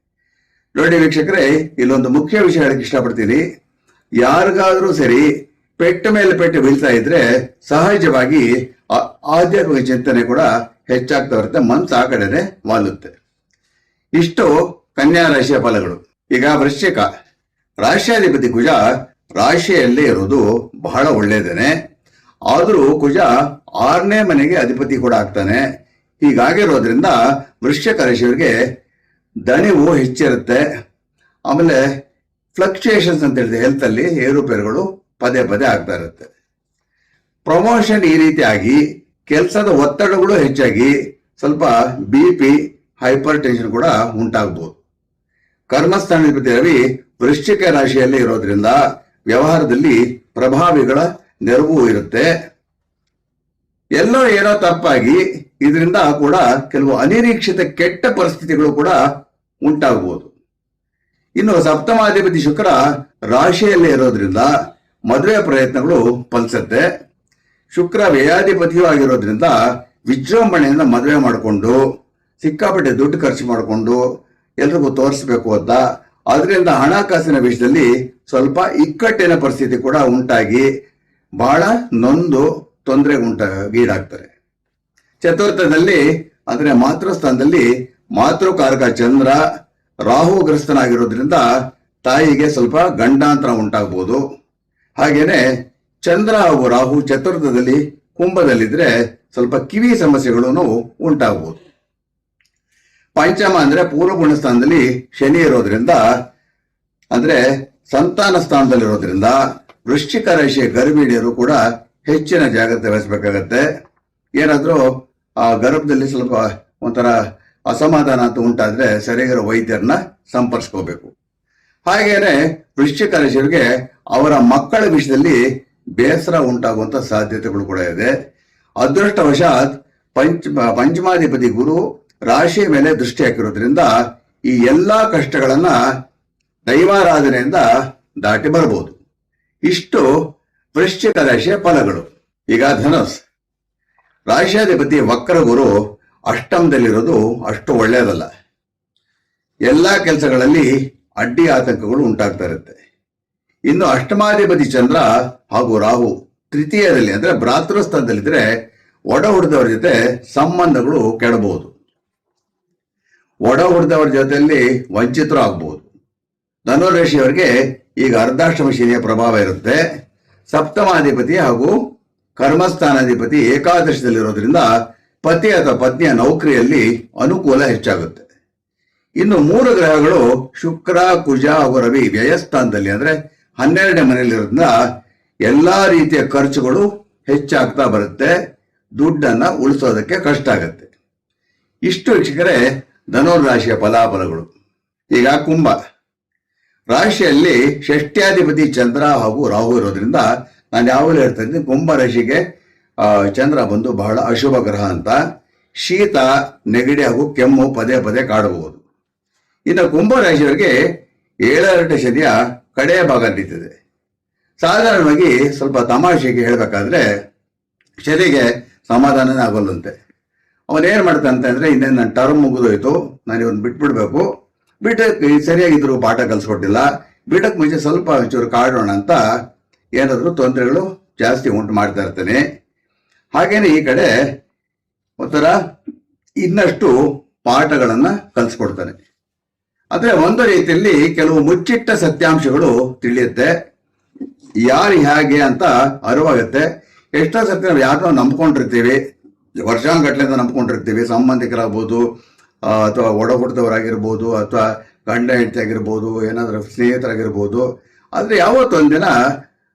ನೋಡಿ ವೀಕ್ಷಕರೇ, ಇಲ್ಲೊಂದು ಮುಖ್ಯ ವಿಷಯ ಹೇಳಕ್ ಇಷ್ಟಪಡ್ತೀನಿ. ಯಾರಿಗಾದ್ರೂ ಸರಿ ಪೆಟ್ಟ ಮೇಲೆ ಪೆಟ್ಟು ಬೀಳ್ತಾ ಇದ್ರೆ ಸಹಜವಾಗಿ ಆಧ್ಯಾತ್ಮಿಕ ಚಿಂತನೆ ಕೂಡ ಹೆಚ್ಚಾಗ್ತಾ ಬರುತ್ತೆ, ಮನ್ಸು ಆ ಕಡೆನೆ ವಾಲುತ್ತೆ. ಇಷ್ಟು ಕನ್ಯಾ ರಾಶಿಯ ಫಲಗಳು. ಈಗ ವೃಶ್ಚಿಕ. ರಾಶಿಯಾಧಿಪತಿ ಕುಜ ರಾಶಿಯಲ್ಲೇ ಇರೋದು ಬಹಳ ಒಳ್ಳೇದೇನೆ. ಆದರೂ ಕುಜ ಆರನೇ ಮನೆಗೆ ಅಧಿಪತಿ ಕೂಡ ಆಗ್ತಾನೆ. ಹೀಗಾಗಿರೋದ್ರಿಂದ ವೃಶ್ಚಿಕ ರಾಶಿಯವರಿಗೆ ದಣಿವು ಹೆಚ್ಚಿರುತ್ತೆ. ಆಮೇಲೆ ಫ್ಲಕ್ಚುಯೇಷನ್ಸ್ ಅಂತ ಹೇಳಿದ್ರೆ ಹೆಲ್ತ್ ಅಲ್ಲಿ ಏರುಪೇರುಗಳು ಪದೇ ಪದೇ ಆಗ್ತಾ ಇರುತ್ತೆ. ಪ್ರಮೋಷನ್ ಈ ರೀತಿಯಾಗಿ ಕೆಲಸದ ಒತ್ತಡಗಳು ಹೆಚ್ಚಾಗಿ ಸ್ವಲ್ಪ ಬಿ ಪಿ ಹೈಪರ್ ಟೆನ್ಷನ್ ಕೂಡ ಉಂಟಾಗಬಹುದು ಕರ್ಮಸ್ಥಾನಾಧಿಪತಿ ರವಿ ವೃಶ್ಚಿಕ ರಾಶಿಯಲ್ಲಿ ಇರೋದ್ರಿಂದ ವ್ಯವಹಾರದಲ್ಲಿ ಪ್ರಭಾವಿಗಳ ನೆರವು ಇರುತ್ತೆ. ಎಲ್ಲೋ ಏನೋ ತಪ್ಪಾಗಿ ಇದರಿಂದ ಕೂಡ ಕೆಲವು ಅನಿರೀಕ್ಷಿತ ಕೆಟ್ಟ ಪರಿಸ್ಥಿತಿಗಳು ಕೂಡ ಉಂಟಾಗಬಹುದು ಇನ್ನು ಸಪ್ತಮಾಧಿಪತಿ ಶುಕ್ರ ರಾಶಿಯಲ್ಲೇ ಇರೋದ್ರಿಂದ ಮದುವೆ ಪ್ರಯತ್ನಗಳು ಫಲಿಸುತ್ತೆ. ಶುಕ್ರ ವ್ಯಯಾಧಿಪತಿಯೂ ಆಗಿರೋದ್ರಿಂದ ವಿಜೃಂಭಣೆಯಿಂದ ಮದುವೆ ಮಾಡಿಕೊಂಡು, ಸಿಕ್ಕಾಪಟ್ಟೆ ದುಡ್ಡು ಖರ್ಚು ಮಾಡಿಕೊಂಡು ಎಲ್ರಿಗೂ ತೋರಿಸ್ಬೇಕು ಅಂತ. ಅದರಿಂದ ಹಣಕಾಸಿನ ವಿಷಯದಲ್ಲಿ ಸ್ವಲ್ಪ ಇಕ್ಕಟ್ಟಿನ ಪರಿಸ್ಥಿತಿ ಕೂಡ ಉಂಟಾಗಿ ಬಹಳ ನೊಂದು ತೊಂದರೆ ಉಂಟ ಗೀಡಾಗ್ತಾರೆ ಚತುರ್ಥದಲ್ಲಿ, ಅಂದ್ರೆ ಮಾತೃಸ್ಥಾನದಲ್ಲಿ ಮಾತೃಕಾರಕ ಚಂದ್ರ ರಾಹುಗ್ರಸ್ತನಾಗಿರೋದ್ರಿಂದ ತಾಯಿಗೆ ಸ್ವಲ್ಪ ಗಂಡಾಂತರ ಉಂಟಾಗ್ಬೋದು. ಹಾಗೇನೆ ಚಂದ್ರ ಹಾಗೂ ರಾಹು ಚತುರ್ಥದಲ್ಲಿ ಕುಂಭದಲ್ಲಿದ್ರೆ ಸ್ವಲ್ಪ ಕಿವಿ ಸಮಸ್ಯೆಗಳನ್ನು ಉಂಟಾಗ್ಬೋದು. ಪಂಚಮ ಅಂದ್ರೆ ಪೂರ್ವ ಗುಣಸ್ಥಾನದಲ್ಲಿ ಶನಿ ಇರೋದ್ರಿಂದ, ಅಂದ್ರೆ ಸಂತಾನ ಸ್ಥಾನದಲ್ಲಿರೋದ್ರಿಂದ ವೃಶ್ಚಿಕ ರಾಶಿಯ ಗರ್ಭಿಣಿಯರು ಕೂಡ ಹೆಚ್ಚಿನ ಜಾಗ್ರತೆ ವಹಿಸಬೇಕಾಗತ್ತೆ. ಏನಾದರೂ ಆ ಗರ್ಭದಲ್ಲಿ ಸ್ವಲ್ಪ ಒಂಥರ ಅಸಮಾಧಾನ ಅಂತ ಉಂಟಾದ್ರೆ ಸರಿಯಾಗಿರೋ ವೈದ್ಯರನ್ನ ಸಂಪರ್ಸ್ಕೋಬೇಕು. ಹಾಗೇನೆ ವೃಶ್ಚಿಕ ರಾಶಿಯವರಿಗೆ ಅವರ ಮಕ್ಕಳ ವಿಷಯದಲ್ಲಿ ಬೇಸರ ಉಂಟಾಗುವಂಥ ಸಾಧ್ಯತೆಗಳು ಕೂಡ ಇದೆ. ಅದೃಷ್ಟವಶಾತ್ ಪಂಚ ಪಂಚಮಾಧಿಪತಿ ಗುರು ರಾಶಿ ಮೇಲೆ ದೃಷ್ಟಿ ಹಾಕಿರೋದ್ರಿಂದ ಈ ಎಲ್ಲಾ ಕಷ್ಟಗಳನ್ನ ದೈವಾರಾಧನೆಯಿಂದ ದಾಟಿ ಬರಬಹುದು ಇಷ್ಟು ವೃಶ್ಚಿಕ ರಾಶಿಯ ಫಲಗಳು. ಈಗ ಧನುಸ್. ರಾಶಿಯಾಧಿಪತಿ ವಕ್ರ ಗುರು ಅಷ್ಟಮದಲ್ಲಿರೋದು ಅಷ್ಟು ಒಳ್ಳೆಯದಲ್ಲ ಎಲ್ಲಾ ಕೆಲಸಗಳಲ್ಲಿ ಅಡ್ಡಿ ಆತಂಕಗಳು ಉಂಟಾಗ್ತಾ ಇರುತ್ತೆ. ಇನ್ನು ಅಷ್ಟಮಾಧಿಪತಿ ಚಂದ್ರ ಹಾಗೂ ರಾಹು ತೃತೀಯದಲ್ಲಿ ಅಂದ್ರೆ ಭ್ರಾತೃಸ್ಥಾನದಲ್ಲಿದ್ರೆ ಒಡ ಹುಡ್ದವ್ರ ಜೊತೆ ಸಂಬಂಧಗಳು ಕೆಡಬಹುದು. ಒಡ ಹುಡ್ದವ್ರ ಜೊತೆಯಲ್ಲಿ ವಂಚಿತರು ಆಗ್ಬಹುದು. ಧನುರಾಶಿಯವರಿಗೆ ಈಗ ಅರ್ಧಾಷ್ಟಮ ಶನಿಯ ಪ್ರಭಾವ ಇರುತ್ತೆ. ಸಪ್ತಮಾಧಿಪತಿ ಹಾಗೂ ಕರ್ಮಸ್ಥಾನಾಧಿಪತಿ ಏಕಾದಶದಲ್ಲಿರೋದ್ರಿಂದ ಪತಿ ಅಥವಾ ಪತ್ನಿಯ ನೌಕರಿಯಲ್ಲಿ ಅನುಕೂಲ ಹೆಚ್ಚಾಗುತ್ತೆ. ಇನ್ನು ಮೂರು ಗ್ರಹಗಳು ಶುಕ್ರ, ಕುಜ ಹಾಗೂ ರವಿ ವ್ಯಯಸ್ಥಾನದಲ್ಲಿ ಅಂದ್ರೆ ಹನ್ನೆರಡನೇ ಮನೆಯಲ್ಲಿರೋದ್ರಿಂದ ಎಲ್ಲಾ ರೀತಿಯ ಖರ್ಚುಗಳು ಹೆಚ್ಚಾಗ್ತಾ ಬರುತ್ತೆ. ದುಡ್ಡನ್ನ ಉಳಿಸೋದಕ್ಕೆ ಕಷ್ಟ ಆಗುತ್ತೆ. ಇಷ್ಟು ವೀಕ್ಷಕರೇ ಧನುರಾಶಿಯ ಫಲಾಫಲಗಳು. ಈಗ ಕುಂಭ. ರಾಶಿಯಲ್ಲಿ ಷಷ್ಟ್ಯಾಧಿಪತಿ ಚಂದ್ರ ಹಾಗೂ ರಾಹು ಇರೋದ್ರಿಂದ ನಾನು ಯಾವಾಗಲೂ ಹೇಳ್ತಾ ಇದ್ದೀನಿ, ಕುಂಭ ರಾಶಿಗೆ ಚಂದ್ರ ಬಂದು ಬಹಳ ಅಶುಭ ಗ್ರಹ ಅಂತ. ಶೀತ ನೆಗಡಿ ಹಾಗೂ ಕೆಮ್ಮು ಪದೇ ಪದೇ ಕಾಡಬಹುದು. ಇನ್ನು ಕುಂಭ ರಾಶಿಯವರಿಗೆ ಏಳರಟ ಶನಿಯ ಕಡೆಯ ಭಾಗ ನಿಂತಿದೆ ಸಾಧಾರಣವಾಗಿ ಸ್ವಲ್ಪ ತಮಾಷೆಗೆ ಹೇಳಬೇಕಾದ್ರೆ ಶನಿಗೆ ಸಮಾಧಾನನೇ ಆಗೋಲ್ಲಂತೆ. ಅವನೇನು ಮಾಡ್ತಾನೆ ಅಂದ್ರೆ ಇನ್ನೇನು ನನ್ನ ಟರ್ಮ್ ಮುಗಿದೋಯ್ತು ನಾನು ಇವನ್ ಬಿಟ್ಬಿಡ್ಬೇಕು. ಬಿಟ್ಟಕ್ಕೆ ಸರಿಯಾಗಿದ್ರು ಪಾಠ ಕಲಿಸ್ಕೊಟ್ಟಿಲ್ಲ. ಬಿಟಕ್ ಮುಂಚೆ ಸ್ವಲ್ಪ ಒಂಚೂರು ಕಾಡೋಣ ಅಂತ ಏನಾದರೂ ತೊಂದರೆಗಳು ಜಾಸ್ತಿ ಉಂಟು ಮಾಡ್ತಾ ಇರ್ತಾನೆ. ಹಾಗೇನೆ ಈ ಕಡೆ ಒಂಥರ ಇನ್ನಷ್ಟು ಪಾಠಗಳನ್ನ ಕಲ್ಸ್ಕೊಡ್ತಾನೆ. ಅಂದ್ರೆ ಒಂದು ರೀತಿಯಲ್ಲಿ ಕೆಲವು ಮುಚ್ಚಿಟ್ಟ ಸತ್ಯಾಂಶಗಳು ತಿಳಿಯುತ್ತೆ. ಯಾರು ಹೇಗೆ ಅಂತ ಅರಿವಾಗುತ್ತೆ. ಎಷ್ಟೋ ಸತ್ಯ ನಾವು ಯಾರನ್ನೋ ನಂಬ್ಕೊಂಡಿರ್ತೀವಿ. ವರ್ಷಾಂಗಟ್ಲೆಯಿಂದ ನಂಬ್ಕೊಂಡಿರ್ತೀವಿ. ಸಂಬಂಧಿಕರಾಗ್ಬೋದು ಅಥವಾ ಒಡ ಹುಟ್ಟಿದವರಾಗಿರ್ಬೋದು ಅಥವಾ ಗಂಡ ಹೆಂಡತಿ ಆಗಿರ್ಬೋದು, ಏನಾದರೂ ಸ್ನೇಹಿತರಾಗಿರ್ಬೋದು, ಆದರೆ ಯಾವತ್ತೊಂದಿನ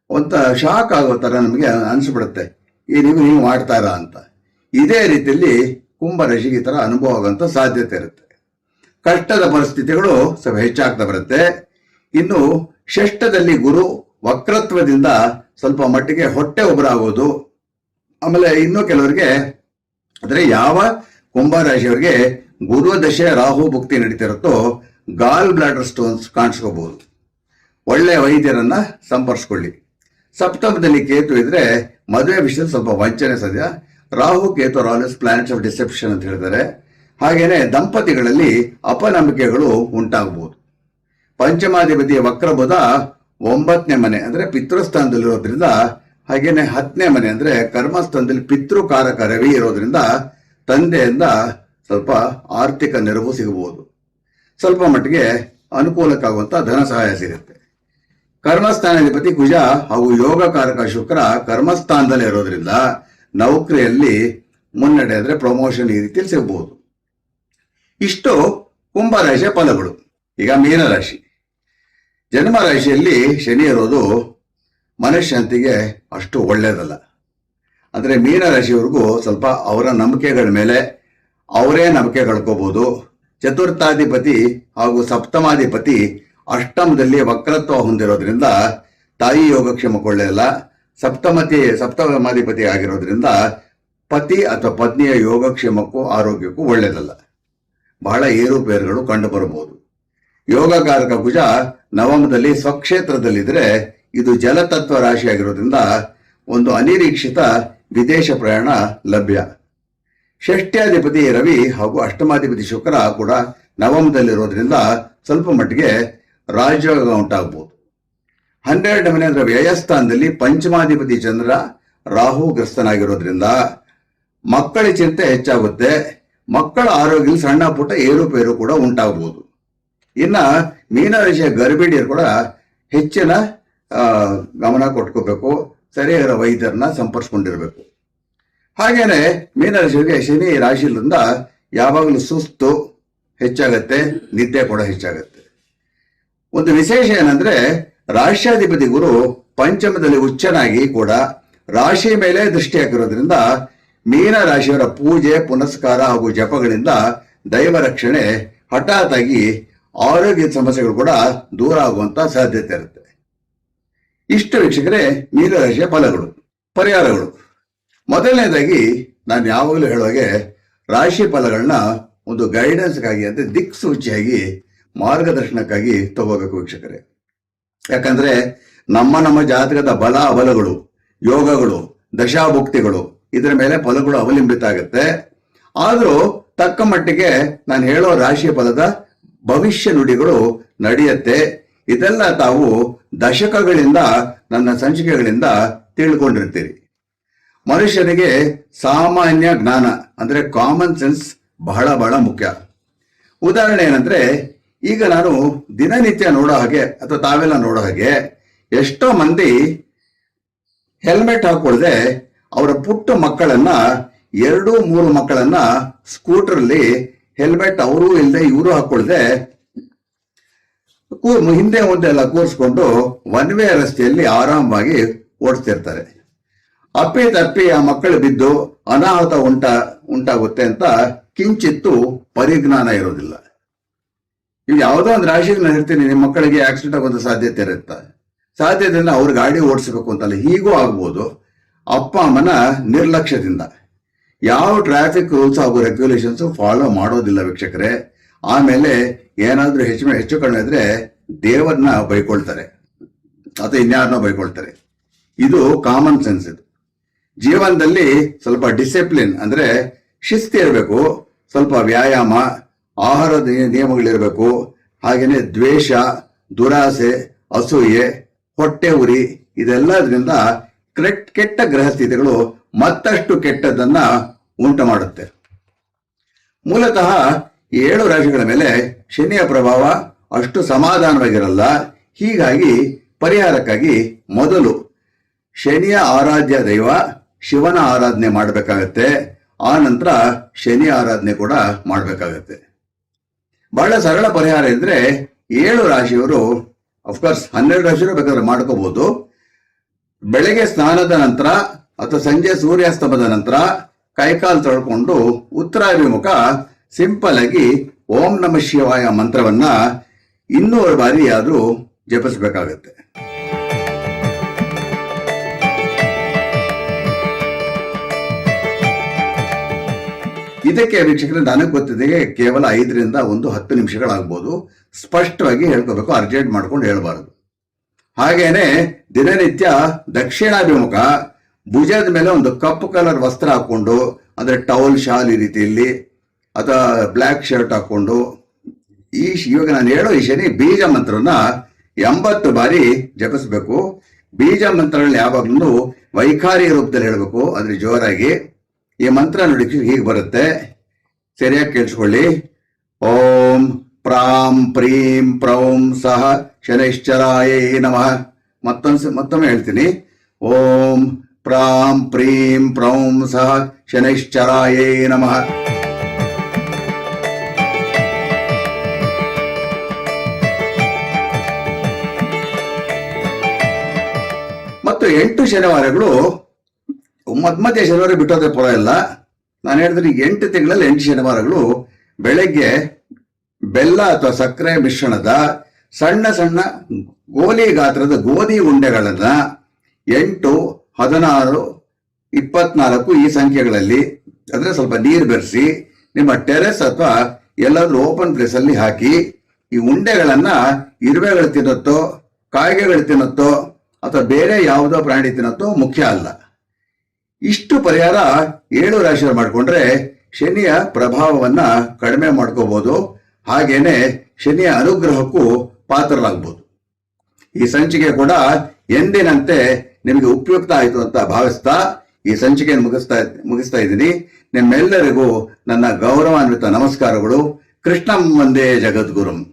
ಒಂಥ ಶಾಕ್ ಆಗೋ ಥರ ನಮಗೆ ಅನಿಸ್ಬಿಡುತ್ತೆ. ಈ ನೀವು ಹಿಂಗೆ ಮಾಡ್ತಾರ ಅಂತ. ಇದೇ ರೀತಿಯಲ್ಲಿ ಕುಂಭ ರಾಶಿಗೆ ಈ ಥರ ಅನುಭವ ಆಗೋಂಥ ಸಾಧ್ಯತೆ ಇರುತ್ತೆ. ಕಷ್ಟದ ಪರಿಸ್ಥಿತಿಗಳು ಸ್ವಲ್ಪ ಹೆಚ್ಚಾಗ್ತಾ ಬರುತ್ತೆ. ಇನ್ನು ಷಷ್ಠದಲ್ಲಿ ಗುರು ವಕ್ರತ್ವದಿಂದ ಸ್ವಲ್ಪ ಮಟ್ಟಿಗೆ ಹೊಟ್ಟೆ ಒಬ್ಬರಾಗೋದು ಆಮೇಲೆ ಇನ್ನೂ ಕೆಲವರಿಗೆ ಅಂದರೆ ಯಾವ ಕುಂಭರಾಶಿಯವರಿಗೆ ಗುರು ದಶೆ ರಾಹು ಭಕ್ತಿ ನಡೀತಿರುತ್ತೋ ಗಾಲ್ ಬ್ಲಾಡರ್ ಸ್ಟೋನ್ಸ್ ಕಾಣಿಸ್ಕೋಬಹುದು. ಒಳ್ಳೆಯ ವೈದ್ಯರನ್ನ ಸಂಪರ್ಸ್ಕೊಳ್ಳಿ. ಸಪ್ತಮದಲ್ಲಿ ಕೇತು ಇದ್ರೆ ಮದುವೆ ವಿಷಯದ ಸ್ವಲ್ಪ ವಂಚನೆ ಸದ್ಯ Rahu Ketu are always planets of deception ಅಂತ ಹೇಳ್ತಾರೆ. ಹಾಗೇನೆ ದಂಪತಿಗಳಲ್ಲಿ ಅಪನಂಬಿಕೆಗಳು ಉಂಟಾಗಬಹುದು. ಪಂಚಮಾಧಿಪತಿಯ ವಕ್ರಬುಧ ಒಂಬತ್ತನೇ ಮನೆ ಅಂದ್ರೆ ಪಿತೃಸ್ಥಾನದಲ್ಲಿರೋದ್ರಿಂದ, ಹಾಗೇನೆ ಹತ್ತನೇ ಮನೆ ಅಂದ್ರೆ ಕರ್ಮಸ್ಥಾನದಲ್ಲಿ ಪಿತೃಕಾರಕ ರವಿ ಇರೋದ್ರಿಂದ ತಂದೆಯಿಂದ ಸ್ವಲ್ಪ ಆರ್ಥಿಕ ನೆರವು ಸಿಗಬಹುದು. ಸ್ವಲ್ಪ ಮಟ್ಟಿಗೆ ಅನುಕೂಲಕ್ಕಾಗುವಂತ ಧನ ಸಹಾಯ ಸಿಗುತ್ತೆ. ಕರ್ಮಸ್ಥಾನಾಧಿಪತಿ ಕುಜ ಹಾಗೂ ಯೋಗ ಕಾರಕ ಶುಕ್ರ ಕರ್ಮಸ್ಥಾನದಲ್ಲೇ ಇರೋದ್ರಿಂದ ನೌಕರಿಯಲ್ಲಿ ಮುನ್ನಡೆ ಅಂದ್ರೆ ಪ್ರಮೋಷನ್ ಈ ರೀತಿಯಲ್ಲಿ ಸಿಗಬಹುದು. ಇಷ್ಟು ಕುಂಭರಾಶಿಯ ಫಲಗಳು. ಈಗ ಮೀನರಾಶಿ ಜನ್ಮ ರಾಶಿಯಲ್ಲಿ ಶನಿ ಇರೋದು ಮನಃಶಾಂತಿಗೆ ಅಷ್ಟು ಒಳ್ಳೆಯದಲ್ಲ ಅಂದ್ರೆ ಮೀನರಾಶಿಯವ್ರಿಗೂ ಸ್ವಲ್ಪ ಅವರ ನಂಬಿಕೆಗಳ ಮೇಲೆ ಅವರೇ ನಂಬಿಕೆ ಕಳ್ಕೋಬಹುದು ಚತುರ್ಥಾಧಿಪತಿ ಹಾಗೂ ಸಪ್ತಮಾಧಿಪತಿ ಅಷ್ಟಮದಲ್ಲಿ ವಕ್ರತ್ವ ಹೊಂದಿರೋದ್ರಿಂದ ತಾಯಿ ಯೋಗಕ್ಷೇಮ ಒಳ್ಳೆಯದಲ್ಲ ಸಪ್ತಮತಿ, ಸಪ್ತಮಾಧಿಪತಿ ಆಗಿರೋದ್ರಿಂದ ಪತಿ ಅಥವಾ ಪತ್ನಿಯ ಯೋಗಕ್ಷೇಮಕ್ಕೂ ಆರೋಗ್ಯಕ್ಕೂ ಒಳ್ಳೆಯದಲ್ಲ ಬಹಳ ಏರುಪೇರುಗಳು ಕಂಡು ಬರಬಹುದು ಯೋಗಕಾರಕ ಭುಜ ನವಮದಲ್ಲಿ ಸ್ವಕ್ಷೇತ್ರದಲ್ಲಿದ್ದರೆ ಇದು ಜಲತತ್ವ ರಾಶಿ ಆಗಿರೋದ್ರಿಂದ ಒಂದು ಅನಿರೀಕ್ಷಿತ ವಿದೇಶ ಪ್ರಯಾಣ ಲಭ್ಯ. ಷಷ್ಟ್ಯಾಧಿಪತಿ ರವಿ ಹಾಗೂ ಅಷ್ಟಮಾಧಿಪತಿ ಶುಕ್ರ ಕೂಡ ನವಮದಲ್ಲಿರೋದ್ರಿಂದ ಸ್ವಲ್ಪ ಮಟ್ಟಿಗೆ ರಾಜಯೋಗ ಉಂಟಾಗಬಹುದು ಹನ್ನೆರಡು ಮನೆ ಅಂದ್ರೆ ವ್ಯಯಸ್ಥಾನದಲ್ಲಿ ಪಂಚಮಾಧಿಪತಿ ಚಂದ್ರ ರಾಹು ಗ್ರಸ್ತನಾಗಿರೋದ್ರಿಂದ ಮಕ್ಕಳ ಚಿಂತೆ ಹೆಚ್ಚಾಗುತ್ತೆ. ಮಕ್ಕಳ ಆರೋಗ್ಯದಲ್ಲಿ ಸಣ್ಣ ಪುಟ್ಟ ಏರುಪೇರು ಕೂಡ ಉಂಟಾಗಬಹುದು ಇನ್ನ ಮೀನರಾಶಿಯ ಗರ್ಭಿಣಿಯರು ಕೂಡ ಹೆಚ್ಚಿನ ಗಮನ ಕೊಟ್ಕೋಬೇಕು. ಸರಿಯಾದ ವೈದ್ಯರನ್ನ ಸಂಪರ್ಸ್ಕೊಂಡಿರ್ಬೇಕು. ಹಾಗೇನೆ ಮೀನರಾಶಿಗೆ ಶನಿ ರಾಶಿಯಿಂದ ಯಾವಾಗಲೂ ಸುಸ್ತು ಹೆಚ್ಚಾಗತ್ತೆ, ನಿದ್ದೆ ಕೂಡ ಹೆಚ್ಚಾಗತ್ತೆ. ಒಂದು ವಿಶೇಷ ಏನಂದ್ರೆ, ರಾಷ್ಟ್ರಾಧಿಪತಿ ಗುರು ಪಂಚಮದಲ್ಲಿ ಉಚ್ಚನಾಗಿ ಕೂಡ ರಾಶಿ ಮೇಲೆ ದೃಷ್ಟಿ ಹಾಕಿರೋದ್ರಿಂದ ಮೀನ ರಾಶಿಯವರ ಪೂಜೆ, ಪುನಸ್ಕಾರ ಹಾಗೂ ಜಪಗಳಿಂದ ದೈವ ರಕ್ಷಣೆ ಹಠಾತ್ ಆಗಿ ಆರೋಗ್ಯದ ಸಮಸ್ಯೆಗಳು ಕೂಡ ದೂರ ಆಗುವಂತ ಸಾಧ್ಯತೆ ಇರುತ್ತೆ. ಇಷ್ಟು ವೀಕ್ಷಕರೇ ಮೀನರಾಶಿಯ ಫಲಗಳು, ಪರಿಹಾರಗಳು. ಮೊದಲನೇದಾಗಿ ನಾನು ಯಾವಾಗಲೂ ಹೇಳುವಾಗೆ ರಾಶಿ ಫಲಗಳನ್ನ ಒಂದು ಗೈಡೆನ್ಸ್ಗಾಗಿ ಅಂದರೆ ದಿಕ್ಸೂಚಿಯಾಗಿ ಮಾರ್ಗದರ್ಶನಕ್ಕಾಗಿ ತಗೋಬೇಕು ವೀಕ್ಷಕರೇ. ಯಾಕಂದ್ರೆ ನಮ್ಮ ನಮ್ಮ ಜಾತಕದ ಬಲ ಅಬಲಗಳು ಯೋಗಗಳು, ದಶಾಭುಕ್ತಿಗಳು, ಇದರ ಮೇಲೆ ಫಲಗಳು ಅವಲಂಬಿತ ಆಗುತ್ತೆ. ಆದರೂ ತಕ್ಕ ಮಟ್ಟಿಗೆ ನಾನು ಹೇಳೋ ರಾಶಿ ಫಲದ ಭವಿಷ್ಯ ನುಡಿಗಳು ನಡೆಯುತ್ತೆ. ಇದೆಲ್ಲ ತಾವು ದಶಕಗಳಿಂದ, ನನ್ನ ಸಂಚಿಕೆಗಳಿಂದ ತಿಳ್ಕೊಂಡಿರ್ತೀರಿ ಮನುಷ್ಯನಿಗೆ ಸಾಮಾನ್ಯ ಜ್ಞಾನ, ಅಂದ್ರೆ ಕಾಮನ್ ಸೆನ್ಸ್ ಬಹಳ ಬಹಳ ಮುಖ್ಯ. ಉದಾಹರಣೆ ಏನಂದ್ರೆ, ಈಗ ನಾನು ದಿನನಿತ್ಯ ನೋಡೋ ಹಾಗೆ, ಅಥವಾ ತಾವೆಲ್ಲ ನೋಡೋ ಹಾಗೆ, ಎಷ್ಟೋ ಮಂದಿ ಹೆಲ್ಮೆಟ್ ಹಾಕೊಳ್ಳದೆ ಅವರ ಪುಟ್ಟ ಮಕ್ಕಳನ್ನ, ಎರಡು ಮೂರು ಮಕ್ಕಳನ್ನ ಸ್ಕೂಟರ್ಲಿ ಹೆಲ್ಮೆಟ್ ಅವರು ಇಲ್ಲದೆ ಇವರು ಹಾಕೊಳ್ಳದೆ ಹಿಂದೆ ಮುಂದೆ ಎಲ್ಲ ಕೂರಿಸ್ಕೊಂಡು ಒನ್ ವೇ ರಸ್ತೆಯಲ್ಲಿ ಆರಾಮವಾಗಿ ಓಡಿಸ್ತಿರ್ತಾರೆ. ಅಪ್ಪಿ ತಪ್ಪಿ ಆ ಮಕ್ಕಳು ಬಿದ್ದು ಅನಾಹುತ ಉಂಟ, ಉಂಟಾಗುತ್ತೆ ಅಂತ ಕಿಂಚಿತ್ತು ಪರಿಜ್ಞಾನ ಇರೋದಿಲ್ಲ. ನೀವು ಯಾವುದೋ ಒಂದು ರಾಶಿಗೆ ನಾನು ಹೇಳ್ತೀನಿ ನಿಮ್ಮ ಮಕ್ಕಳಿಗೆ ಆಕ್ಸಿಡೆಂಟ್ ಆಗೋದು ಸಾಧ್ಯತೆ ಇರುತ್ತೆ. ಸಾಧ್ಯತೆಯಿಂದ ಅವ್ರ ಗಾಡಿ ಓಡಿಸ್ಬೇಕು ಅಂತಲ್ಲ, ಹೀಗೂ ಆಗ್ಬೋದು. ಅಪ್ಪ ಅಮ್ಮನ ನಿರ್ಲಕ್ಷ್ಯದಿಂದ. ಯಾವ ಟ್ರಾಫಿಕ್ ರೂಲ್ಸ್ ಹಾಗೂ ರೆಗ್ಯುಲೇಷನ್ಸ್ ಫಾಲೋ ಮಾಡೋದಿಲ್ಲ ವೀಕ್ಷಕರೇ. ಆಮೇಲೆ ಏನಾದರೂ ಹೆಚ್ಚು ಹೆಚ್ಚು ಕಡಿಮೆ ಇದ್ರೆ ದೇವರನ್ನ ಬೈಕೊಳ್ತಾರೆ. ಅಥವಾ ಇನ್ಯಾರನ್ನ ಬೈಕೊಳ್ತಾರೆ. ಇದು ಕಾಮನ್ ಸೆನ್ಸ್ ಇದು. ಜೀವನದಲ್ಲಿ ಸ್ವಲ್ಪ ಡಿಸಿಪ್ಲಿನ್ ಅಂದ್ರೆ ಶಿಸ್ತು ಇರಬೇಕು, ಸ್ವಲ್ಪ ವ್ಯಾಯಾಮ ಆಹಾರದ ನಿಯ- ನಿಯಮಗಳಿರಬೇಕು. ಹಾಗೆಯೇ ದ್ವೇಷ, ದುರಾಸೆ, ಅಸೂಯೆ, ಹೊಟ್ಟೆ ಉರಿ, ಇದೆಲ್ಲದರಿಂದ ಕೆಟ್ಟ ಕೆಟ್ಟ ಗ್ರಹಸ್ಥಿತಿಗಳು ಮತ್ತಷ್ಟು ಕೆಟ್ಟದನ್ನ ಉಂಟು ಮಾಡುತ್ತೆ. ಮೂಲತಃ ಏಳು ರಾಶಿಗಳ ಮೇಲೆ ಶನಿಯ ಪ್ರಭಾವ ಅಷ್ಟು ಸಮಾಧಾನವಾಗಿರಲ್ಲ. ಹೀಗಾಗಿ ಪರಿಹಾರಕ್ಕಾಗಿ ಮೊದಲು ಶನಿಯ ಆರಾಧ್ಯ ದೈವ ಶಿವನ ಆರಾಧನೆ ಮಾಡಬೇಕಾಗತ್ತೆ. ಆ ನಂತರ ಶನಿ ಆರಾಧನೆ ಕೂಡ ಮಾಡಬೇಕಾಗತ್ತೆ. ಬಹಳ ಸರಳ ಪರಿಹಾರ ಇದ್ರೆ ಏಳು ರಾಶಿಯವರು ಅಫ್ಕೋರ್ಸ್ ಹನ್ನೆರಡು ರಾಶಿಯವರು ಬೇಕಾದ್ರೆ ಮಾಡ್ಕೋಬಹುದು ಬೆಳಗ್ಗೆ ಸ್ನಾನದ ನಂತರ ಅಥವಾ ಸಂಜೆ ಸೂರ್ಯಾಸ್ತಮದ ನಂತರ ಕೈಕಾಲು ತೊಳ್ಕೊಂಡು ಉತ್ತರಾಭಿಮುಖ ಸಿಂಪಲ್ ಆಗಿ ಓಂ ನಮ ಶಿವಾಯ ಮಂತ್ರವನ್ನ ಇನ್ನೂರು ಬಾರಿ ಆದರೂ ಜಪಿಸಬೇಕಾಗತ್ತೆ. ಇದಕ್ಕೆ ವೀಕ್ಷಕರೇ ನನಗೆ ಗೊತ್ತಿದೆ, ಕೇವಲ ಐದರಿಂದ ಒಂದು ಹತ್ತು ನಿಮಿಷಗಳಾಗ್ಬೋದು. ಸ್ಪಷ್ಟವಾಗಿ ಹೇಳ್ಕೋಬೇಕು, ಅರ್ಜೆಂಟ್ ಮಾಡ್ಕೊಂಡು ಹೇಳಬಾರದು. ಹಾಗೇನೆ ದಿನನಿತ್ಯ ದಕ್ಷಿಣಾಭಿಮುಖ, ಭುಜದ ಮೇಲೆ ಒಂದು ಕಪ್ಪು ಕಲರ್ ವಸ್ತ್ರ ಹಾಕೊಂಡು ಅಂದರೆ ಟವಲ್ ಶಾಲ್ ಈ ರೀತಿಯಲ್ಲಿ, ಅಥವಾ ಬ್ಲ್ಯಾಕ್ ಶರ್ಟ್ ಹಾಕೊಂಡು ಈ ಇವಾಗ ನಾನು ಹೇಳೋ ಈ ಶನಿ ಬೀಜ ಮಂತ್ರನ ಎಂಬತ್ತು ಬಾರಿ ಜಪಿಸ್ಬೇಕು. ಬೀಜ ಮಂತ್ರಗಳನ್ನ ಯಾವಾಗಲೂ ವೈಖಾರಿ ರೂಪದಲ್ಲಿ ಹೇಳಬೇಕು ಅಂದ್ರೆ ಜೋರಾಗಿ. ಈ ಮಂತ್ರ ನೋಡಿ ಹೀಗೆ ಬರುತ್ತೆ. ಸರಿಯಾಗಿ ಕೇಳಿಸ್ಕೊಳ್ಳಿ. ಓಂ ಪ್ರಾಂ ಪ್ರೀಂ ಪ್ರೌಂ ಸಹ ಶನೈಶ್ಚರಾಯ ನಮಃ. ಮತ್ತೊಂದು ಮತ್ತೊಮ್ಮೆ ಹೇಳ್ತೀನಿ. ಓಂ ಪ್ರಾಂ ಪ್ರೀಂ ಪ್ರೌಂ ಸಹ ಶನೈಶ್ಚರಾಯ ನಮಃ. ಮತ್ತು ಎಂಟು ಶನಿವಾರಗಳು ಮಧ್ಯ ಮಧ್ಯ ಶನಿವಾರ ಬಿಟ್ಟೋದ್ರೆ ಇಲ್ಲ ನಾನು ಹೇಳಿದ್ರೆ ಎಂಟು ತಿಂಗಳಲ್ಲಿ ಎಂಟು ಶನಿವಾರಗಳು ಬೆಳಗ್ಗೆ ಬೆಲ್ಲ ಅಥವಾ ಸಕ್ಕರೆ ಮಿಶ್ರಣದ ಸಣ್ಣ ಸಣ್ಣ ಗೋಲಿ ಗಾತ್ರದ ಗೋಧಿ ಉಂಡೆಗಳನ್ನ ಎಂಟು, ಹದಿನಾರು, ಇಪ್ಪತ್ನಾಲ್ಕು ಈ ಸಂಖ್ಯೆಗಳಲ್ಲಿ ಅಂದರೆ ಸ್ವಲ್ಪ ನೀರು ಬೆರೆಸಿ ನಿಮ್ಮ ಟೆರೆಸ್ ಅಥವಾ ಎಲ್ಲಾದರೂ ಓಪನ್ ಪ್ಲೇಸಲ್ಲಿ ಹಾಕಿ ಈ ಉಂಡೆಗಳನ್ನ ಇರುವೆಗಳು ತಿನ್ನುತ್ತೋ, ಕಾಯಿಗೆಗಳು ತಿನ್ನುತ್ತೋ ಅಥವಾ ಬೇರೆ ಯಾವುದೋ ಪ್ರಾಣಿ ತಿನ್ನುತ್ತೋ ಮುಖ್ಯ ಅಲ್ಲ. ಇಷ್ಟು ಪರಿಹಾರ ಏಳು ರಾಶಿಯವರು ಮಾಡಿಕೊಂಡ್ರೆ ಶನಿಯ ಪ್ರಭಾವವನ್ನ ಕಡಿಮೆ ಮಾಡ್ಕೋಬಹುದು ಹಾಗೇನೆ ಶನಿಯ ಅನುಗ್ರಹಕ್ಕೂ ಪಾತ್ರರಾಗಬಹುದು ಈ ಸಂಚಿಕೆ ಕೂಡ ಎಂದಿನಂತೆ ನಿಮಗೆ ಉಪಯುಕ್ತ ಆಯಿತು ಅಂತ ಭಾವಿಸ್ತಾ ಈ ಸಂಚಿಕೆಯನ್ನು ಮುಗಿಸ್ತಾ ಮುಗಿಸ್ತಾ ಇದ್ದೀನಿ. ನಿಮ್ಮೆಲ್ಲರಿಗೂ ನನ್ನ ಗೌರವಾನ್ವಿತ ನಮಸ್ಕಾರಗಳು. ಕೃಷ್ಣ ಒಂದೇ ಜಗದ್ಗುರುಂ.